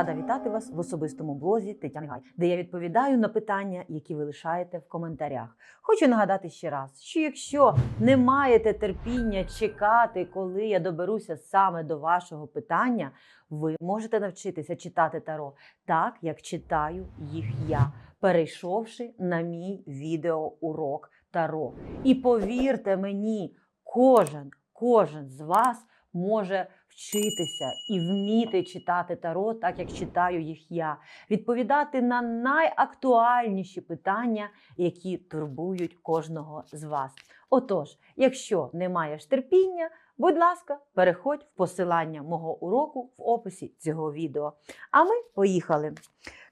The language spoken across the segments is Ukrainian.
Рада вітати вас в особистому блозі Тетяни Гай, де я відповідаю на питання, які ви лишаєте в коментарях. Хочу нагадати ще раз, що якщо не маєте терпіння чекати, коли я доберуся саме до вашого питання, ви можете навчитися читати таро так, як читаю їх я, перейшовши на мій відеоурок таро. І повірте мені, кожен, кожен з вас може вчитися і вміти читати таро, так як читаю їх я, відповідати на найактуальніші питання, які турбують кожного з вас. Отож, якщо не маєш терпіння, будь ласка, переходь в посилання мого уроку в описі цього відео. А ми поїхали.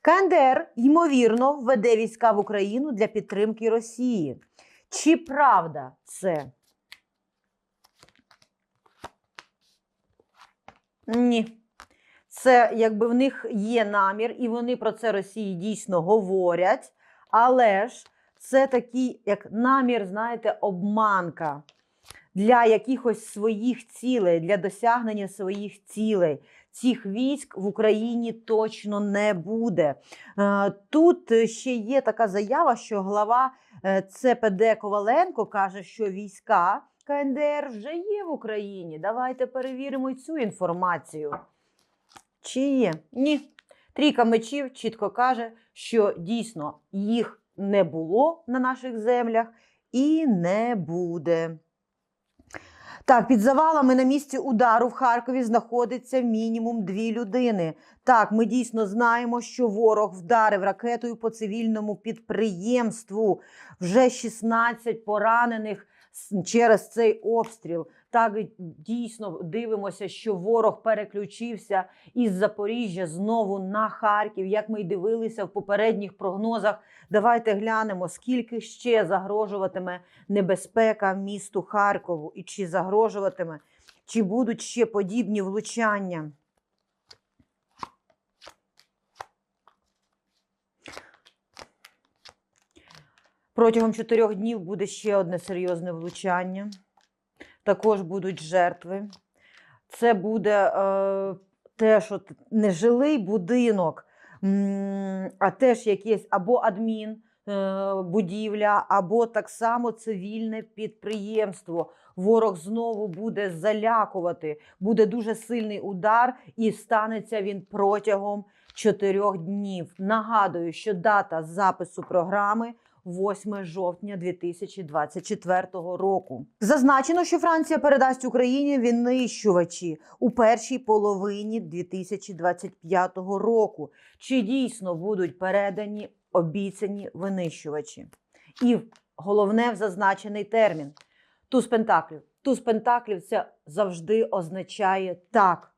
КНДР, ймовірно, введе війська в Україну для підтримки Росії. Чи правда це? Ні. Це якби в них є намір, і вони про це Росії дійсно говорять, але ж це такий як намір, знаєте, обманка для якихось своїх цілей, для досягнення своїх цілей. Цих військ в Україні точно не буде. Е, Тут ще є така заява, що глава е, ЦПД Коваленко каже, що війська КНДР вже є в Україні. Давайте перевіримо цю інформацію. Чи є? Ні. Трійка мечів чітко каже, що дійсно їх не було на наших землях і не буде. Так, під завалами на місці удару в Харкові знаходиться мінімум дві людини. Так, ми дійсно знаємо, що ворог вдарив ракетою по цивільному підприємству. Вже 16 поранених через цей обстріл. Так дійсно дивимося, що ворог переключився із Запоріжжя знову на Харків. Як ми й дивилися в попередніх прогнозах, давайте глянемо, скільки ще загрожуватиме небезпека місту Харкову, і чи загрожуватиме, чи будуть ще подібні влучання. Протягом чотирьох днів буде ще одне серйозне влучання. Також будуть жертви. Це буде е, теж от нежилий будинок, а теж якесь або адмін е, будівля, або так само цивільне підприємство. Ворог знову буде залякувати, буде дуже сильний удар, і станеться він протягом чотирьох днів. Нагадую, що дата запису програми 8 жовтня 2024 року. Зазначено, що Франція передасть Україні винищувачі у першій половині 2025 року. Чи дійсно будуть передані обіцяні винищувачі? І головне в зазначений термін туз пентаклів. Туз пентаклів це завжди означає так.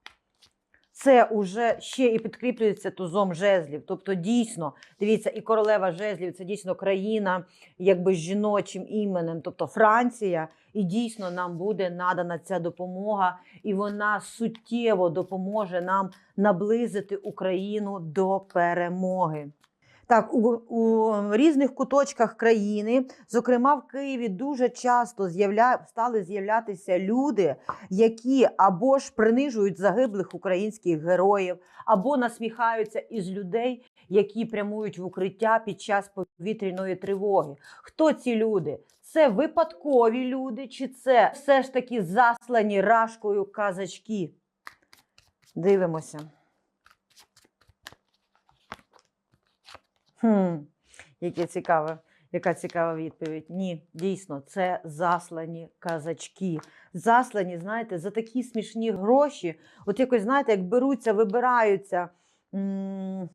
Це вже ще і підкріплюється тузом жезлів. Тобто, дійсно, дивіться, і королева жезлів це дійсно країна, якби з жіночим іменем, тобто Франція, і дійсно нам буде надана ця допомога, і вона суттєво допоможе нам наблизити Україну до перемоги. Так, у, у різних куточках країни, зокрема в Києві, дуже часто з'явля... стали з'являтися люди, які або ж принижують загиблих українських героїв, або насміхаються із людей, які прямують в укриття під час повітряної тривоги. Хто ці люди? Це випадкові люди, чи це все ж таки заслані рашкою казачки? Дивимося. Хм, яке цікаве, яка цікава відповідь. Ні, дійсно, це заслані казачки. Заслані, знаєте, за такі смішні гроші. От якось, знаєте, як беруться, вибираються м,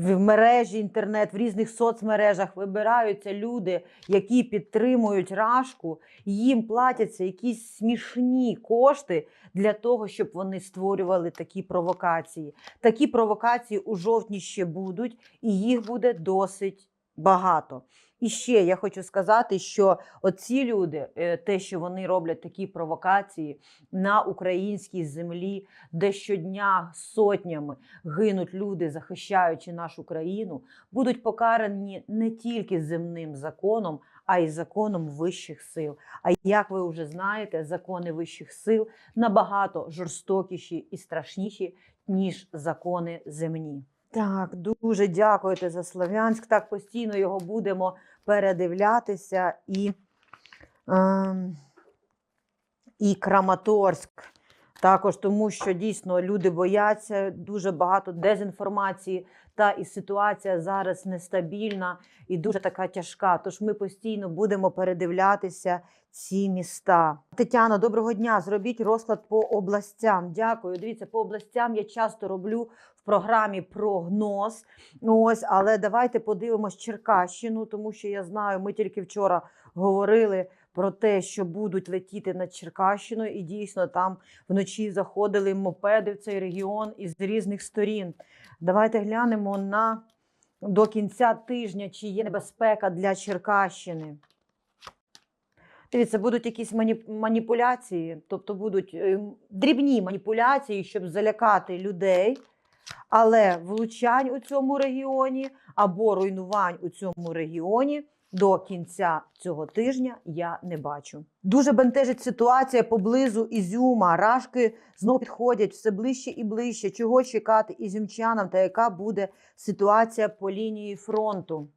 в мережі інтернет, в різних соцмережах вибираються люди, які підтримують рашку, їм платяться якісь смішні кошти для того, щоб вони створювали такі провокації. Такі провокації у жовтні ще будуть, і їх буде досить багато. І ще я хочу сказати, що оці люди, е, те, що вони роблять такі провокації на українській землі, де щодня сотнями гинуть люди, захищаючи нашу країну, будуть покарані не тільки земним законом, а й законом вищих сил. А як ви вже знаєте, закони вищих сил набагато жорстокіші і страшніші, ніж закони земні. Так, дуже дякуєте за Слов'янськ. Так постійно його будемо передивлятися і, ем, і Краматорськ. Також тому, що дійсно люди бояться дуже багато дезінформації, та і ситуація зараз нестабільна і дуже така тяжка. Тож ми постійно будемо передивлятися ці міста. Тетяно, доброго дня. Зробіть розклад по областям. Дякую. Дивіться, по областям я часто роблю в програмі прогноз. Ось, але давайте подивимось Черкащину, тому що я знаю, ми тільки вчора говорили про те, що будуть летіти над Черкащиною, і дійсно там вночі заходили мопеди в цей регіон із різних сторін. Давайте глянемо на до кінця тижня, чи є небезпека для Черкащини. Дивіться, будуть якісь мані- маніпуляції, тобто будуть е, дрібні маніпуляції, щоб залякати людей, але влучань у цьому регіоні або руйнувань у цьому регіоні до кінця цього тижня я не бачу. Дуже бентежить ситуація поблизу Ізюма. Рашки знову підходять все ближче і ближче. Чого чекати ізюмчанам та яка буде ситуація по лінії фронту?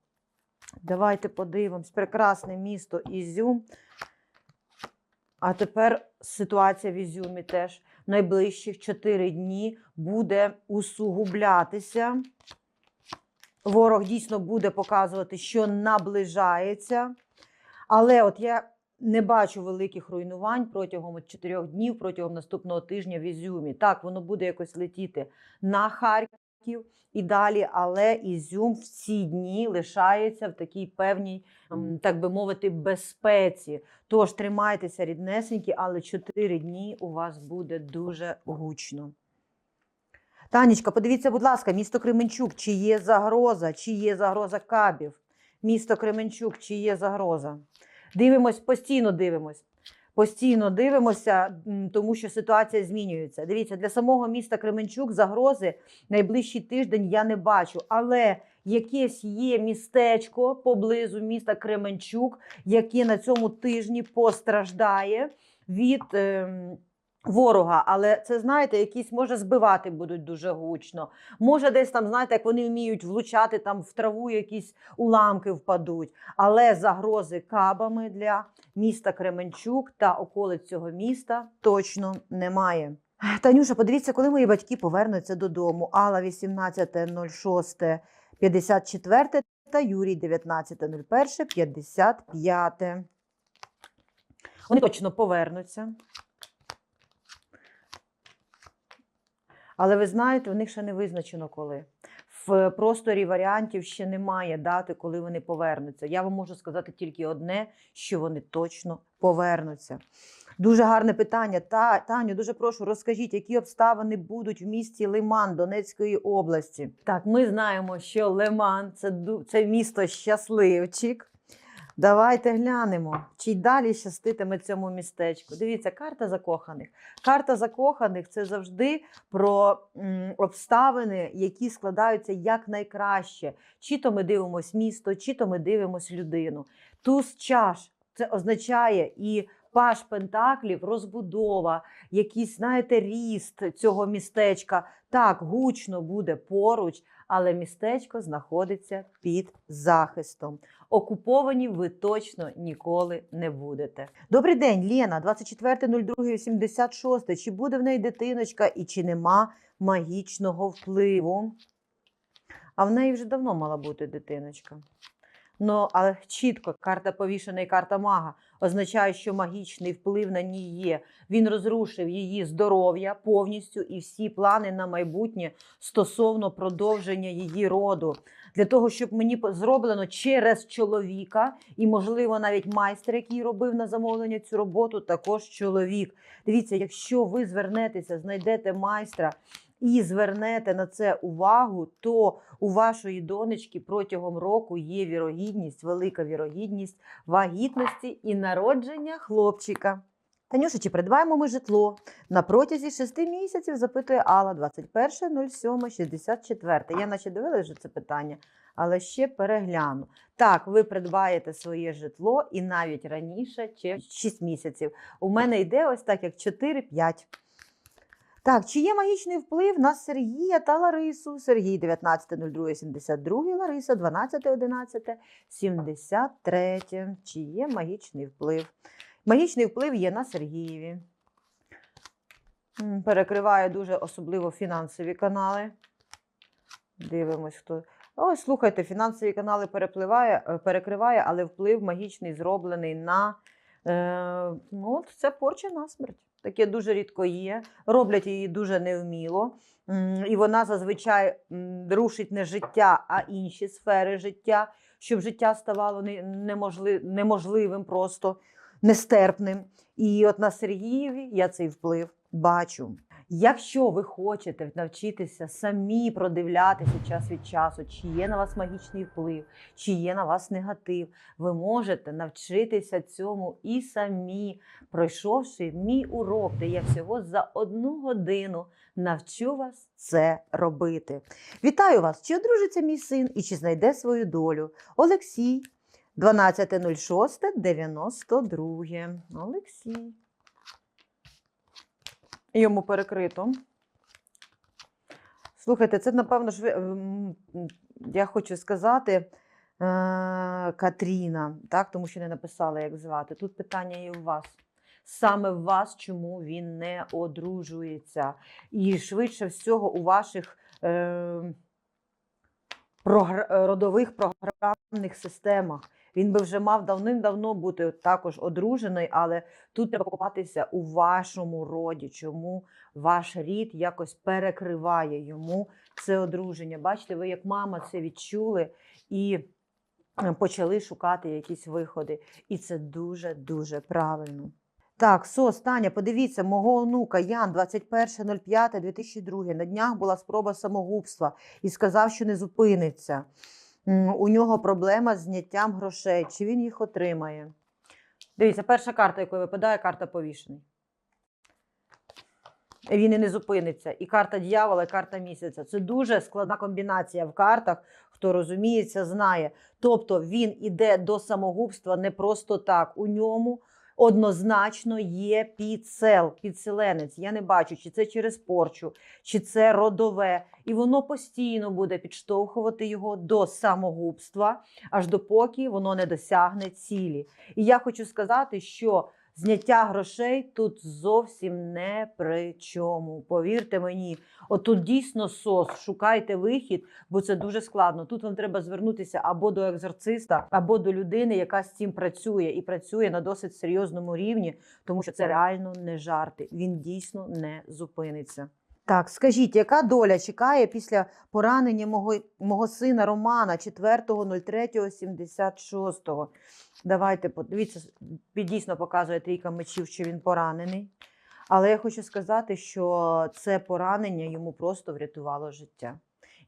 Давайте подивимось. Прекрасне місто Ізюм. А тепер ситуація в Ізюмі теж найближчих 4 дні буде усугублятися. Ворог дійсно буде показувати, що наближається. Але от я не бачу великих руйнувань протягом 4 днів, протягом наступного тижня в Ізюмі. Так, воно буде якось летіти на Харків і далі, але Ізюм в ці дні лишається в такій певній, ем, так би мовити, безпеці. Тож тримайтеся ріднесенькі, але 4 дні у вас буде дуже гучно. Танечка, подивіться, будь ласка, місто Кременчук, чи є загроза, чи є загроза кабів? Місто Кременчук, чи є загроза? Дивимось, постійно дивимось. Постійно дивимося, тому що ситуація змінюється. Дивіться, для самого міста Кременчук загрози найближчий тиждень я не бачу. Але якесь є містечко поблизу міста Кременчук, яке на цьому тижні постраждає від. Ворога, але це знаєте, якісь може збивати будуть дуже гучно. Може, десь там, знаєте, як вони вміють влучати там в траву, якісь уламки впадуть. Але загрози кабами для міста Кременчук та околиць цього міста точно немає. Танюша, подивіться, коли мої батьки повернуться додому. Алла 18.06.54 та Юрій 19.01.55. Вони точно повернуться. Але ви знаєте, у них ще не визначено коли. В просторі варіантів ще немає дати, коли вони повернуться. Я вам можу сказати тільки одне, що вони точно повернуться. Дуже гарне питання. Та, Таню, дуже прошу, розкажіть, які обставини будуть в місті Лиман Донецької області. Так, ми знаємо, що Лиман це, це місто щасливчик. Давайте глянемо, чи й далі щаститиме цьому містечку. Дивіться, карта закоханих. Карта закоханих це завжди про обставини, які складаються якнайкраще. Чи то ми дивимося місто, чи то ми дивимося людину. Туз чаш це означає і паш пентаклів, розбудова, якийсь, знаєте, ріст цього містечка. Так, гучно буде поруч, але містечко знаходиться під захистом. Окуповані ви точно ніколи не будете. Добрий день, Лена, 24.02.86. Чи буде в неї дитиночка і чи нема магічного впливу? А в неї вже давно мала бути дитиночка. Ну, але чітко карта повішена і карта мага означає, що магічний вплив на ній є. Він розрушив її здоров'я повністю і всі плани на майбутнє стосовно продовження її роду. Для того, щоб мені зроблено через чоловіка, і, можливо, навіть майстер, який робив на замовлення цю роботу, також чоловік. Дивіться, якщо ви звернетеся, знайдете майстра. І звернете на це увагу, то у вашої донечки протягом року є вірогідність, велика вірогідність вагітності і народження хлопчика. Танюша, чи придбаємо ми житло? На протязі шести місяців запитує Алла 21.07.64. Я наче дивилася вже це питання, але ще перегляну. Так, ви придбаєте своє житло і навіть раніше, чи 6 місяців. У мене йде ось так, як 4-5. Так, чи є магічний вплив на Сергія та Ларису? Сергій 19.02.72, Лариса 12.11.73. Чи є магічний вплив? Магічний вплив є на Сергієві. Перекриває дуже особливо фінансові канали. Дивимось, хто. Ось, слухайте, фінансові канали перепливає, е, перекриває, але вплив магічний зроблений на. Е, ну, це порча на смерть. Таке дуже рідко є. Роблять її дуже невміло. І вона зазвичай рушить не життя, а інші сфери життя, щоб життя ставало не- неможливим, просто нестерпним. І от на Сергієві я цей вплив бачу. Якщо ви хочете навчитися самі продивлятися час від часу, чи є на вас магічний вплив, чи є на вас негатив, ви можете навчитися цьому і самі, пройшовши мій урок, де я всього за одну годину навчу вас це робити. Вітаю вас! Чи одружиться мій син і чи знайде свою долю? Олексій, 12.06.92. Олексій. Йому перекрито. Слухайте, це, напевно, ж ви, м, м, я хочу сказати, е, Катріна, так, тому що не написала, як звати. Тут питання і в вас. Саме в вас, чому він не одружується. І швидше всього у ваших е, програ- е, родових програмних системах. Він би вже мав давним-давно бути також одружений, але тут треба покопатися у вашому роді, чому ваш рід якось перекриває йому це одруження. Бачите, ви як мама це відчули і е, почали шукати якісь виходи. І це дуже-дуже правильно. Так, СОС, Таня, подивіться, мого онука Ян, 21.05.2002. На днях була спроба самогубства і сказав, що не зупиниться. У нього проблема з зняттям грошей. Чи він їх отримає? Дивіться, перша карта, якою випадає, карта повішений. Він і не зупиниться. І карта дьявола, і карта місяця. Це дуже складна комбінація в картах. Хто розуміється, знає. Тобто він іде до самогубства не просто так. У ньому однозначно є підсел, підселенець. Я не бачу, чи це через порчу, чи це родове. І воно постійно буде підштовхувати його до самогубства, аж допоки воно не досягне цілі. І я хочу сказати, що зняття грошей тут зовсім не при чому. Повірте мені, отут дійсно сос, шукайте вихід, бо це дуже складно. Тут вам треба звернутися або до екзорциста, або до людини, яка з цим працює і працює на досить серйозному рівні, тому що це реально не жарти. Він дійсно не зупиниться. Так, скажіть, яка доля чекає після поранення мого, мого сина Романа 4.03.76? Давайте подивіться, дійсно показує трійка мечів, що він поранений. Але я хочу сказати, що це поранення йому просто врятувало життя.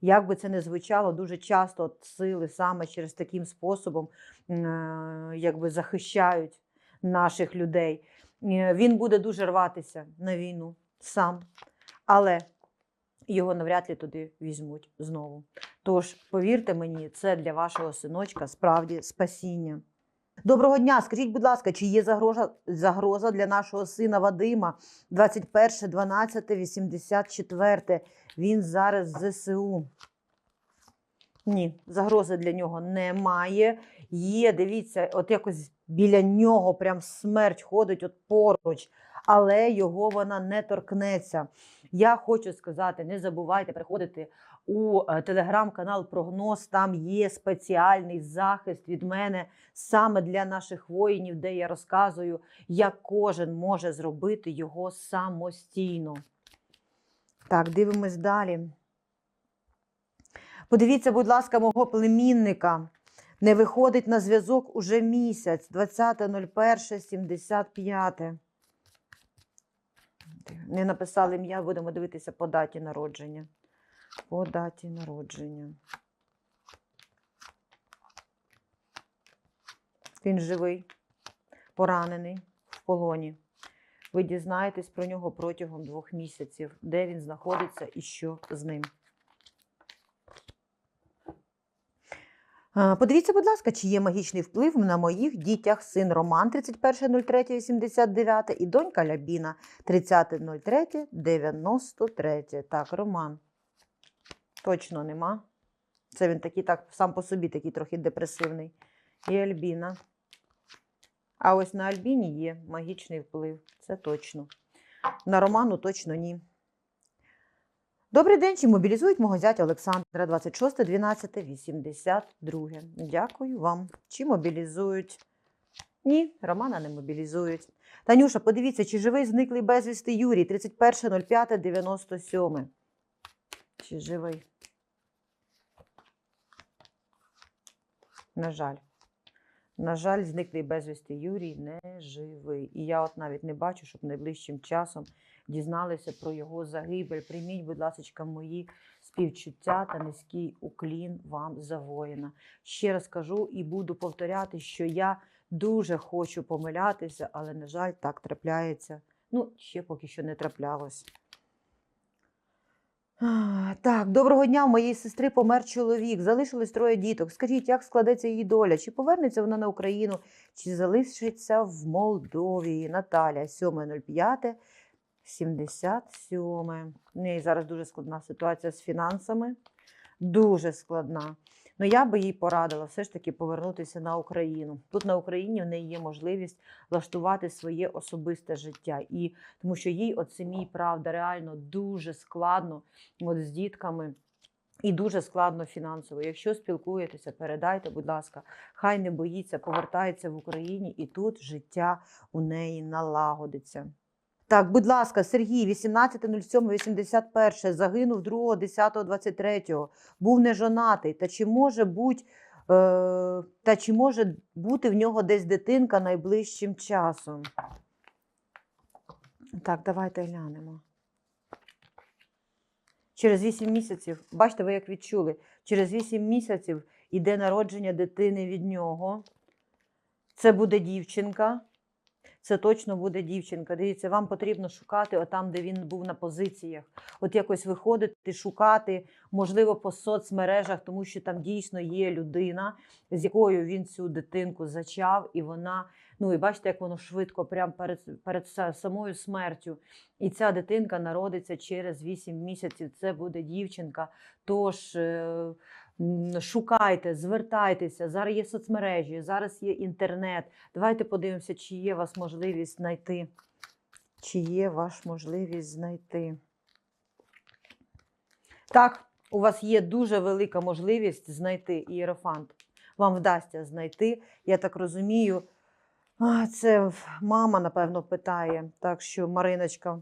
Як би це не звучало, дуже часто сили саме через таким способом е, якби захищають наших людей. Е, Він буде дуже рватися на війну сам, але його навряд ли туди візьмуть знову. Тож, повірте мені, це для вашого синочка справді спасіння. Доброго дня. Скажіть, будь ласка, чи є загроза, загроза для нашого сина Вадима 21, 12, 84. Він зараз в ЗСУ. Ні, загрози для нього немає. Є, дивіться, от якось біля нього прям смерть ходить от поруч, але його вона не торкнеться. Я хочу сказати, не забувайте приходити у е, телеграм-канал Прогноз. Там є спеціальний захист від мене саме для наших воїнів, де я розказую, як кожен може зробити його самостійно. Так, дивимось далі. Подивіться, будь ласка, мого племінника. Не виходить на зв'язок уже місяць, 20.01.75. Не написали ім'я, будемо дивитися по даті народження. По даті народження. Він живий, поранений в полоні. Ви дізнаєтесь про нього протягом двох місяців, де він знаходиться і що з ним. Подивіться, будь ласка, чи є магічний вплив на моїх дітях син Роман 31.03.89 і донька Лябіна 30.03.93. Так, Роман. Точно нема. Це він такий так сам по собі такий трохи депресивний. І Альбіна. А ось на Альбіні є магічний вплив. Це точно. На Роману точно ні. Добрий день, чи мобілізують мого зятя Олександра 26, 12, 82. Дякую вам. Чи мобілізують? Ні, Романа не мобілізують. Танюша, подивіться, чи живий зниклий безвісти Юрій 31.05.97. Чи живий? На жаль. На жаль, зниклий безвісти Юрій не живий. І я от навіть не бачу, щоб найближчим часом дізналися про його загибель. Прийміть, будь ласка, мої співчуття та низький уклін вам за воїна. Ще раз кажу і буду повторяти, що я дуже хочу помилятися, але, на жаль, так трапляється. Ну, ще поки що не траплялось. Так, доброго дня. У моєї сестри помер чоловік. Залишилось троє діток. Скажіть, як складеться її доля? Чи повернеться вона на Україну, чи залишиться в Молдові? Наталя, 7.05. 77. У неї зараз дуже складна ситуація з фінансами. Дуже складна. Ну, я би їй порадила все ж таки повернутися на Україну. Тут на Україні в неї є можливість влаштувати своє особисте життя. І тому що їй, от самій, правда, реально дуже складно от з дітками. І дуже складно фінансово. Якщо спілкуєтеся, передайте, будь ласка, хай не боїться, повертається в Україні, і тут життя у неї налагодиться. Так, будь ласка, Сергій, 18.07.81, загинув 2.10.23, був нежонатий. Та чи може бути, е, та чи може бути в нього десь дитинка найближчим часом? Так, давайте глянемо. Через 8 місяців, бачите, ви як відчули, через 8 місяців іде народження дитини від нього. Це буде дівчинка. Це точно буде дівчинка. Дивіться, вам потрібно шукати отам, де він був на позиціях. От якось виходити, шукати, можливо, по соцмережах, тому що там дійсно є людина, з якою він цю дитинку зачав, і вона, ну і бачите, як воно швидко, прямо перед, перед самою смертю. І ця дитинка народиться через 8 місяців. Це буде дівчинка. Тож. Шукайте, звертайтеся. Зараз є соцмережі, зараз є інтернет. Давайте подивимося, чи є у вас можливість знайти. Чи є ваш можливість знайти? Так, у вас є дуже велика можливість знайти ієрофант. Вам вдасться знайти. Я так розумію. Це мама, напевно, питає. Так що, Мариночка,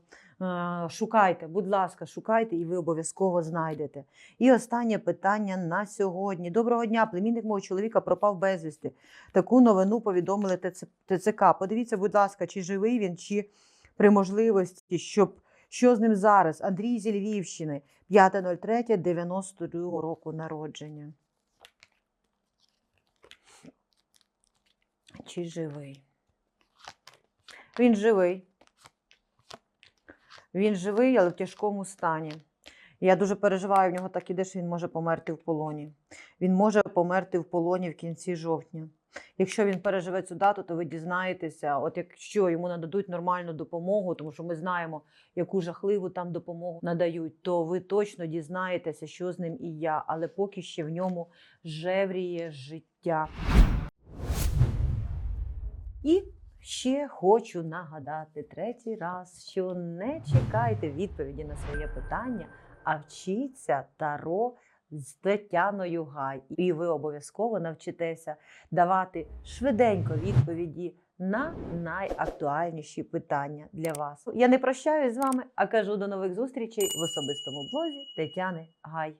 шукайте, будь ласка, шукайте, і ви обов'язково знайдете. І останнє питання на сьогодні. Доброго дня, племінник мого чоловіка пропав безвісти. Таку новину повідомили ТЦК. Подивіться, будь ласка, чи живий він, чи при можливості, щоб що з ним зараз? Андрій зі Львівщини, 5.03.92 року народження. Чи живий? Він живий. Він живий, але в тяжкому стані. Я дуже переживаю, в нього так іде, що він може померти в полоні. Він може померти в полоні в кінці жовтня. Якщо він переживе цю дату, то ви дізнаєтеся, от якщо йому нададуть нормальну допомогу, тому що ми знаємо, яку жахливу там допомогу надають, то ви точно дізнаєтеся, що з ним і я. Але поки ще в ньому жевріє життя. І ще хочу нагадати третій раз, що не чекайте відповіді на своє питання, а вчіться таро з Тетяною Гай. І ви обов'язково навчитеся давати швиденько відповіді на найактуальніші питання для вас. Я не прощаюсь з вами, а кажу до нових зустрічей в особистому блозі Тетяни Гай.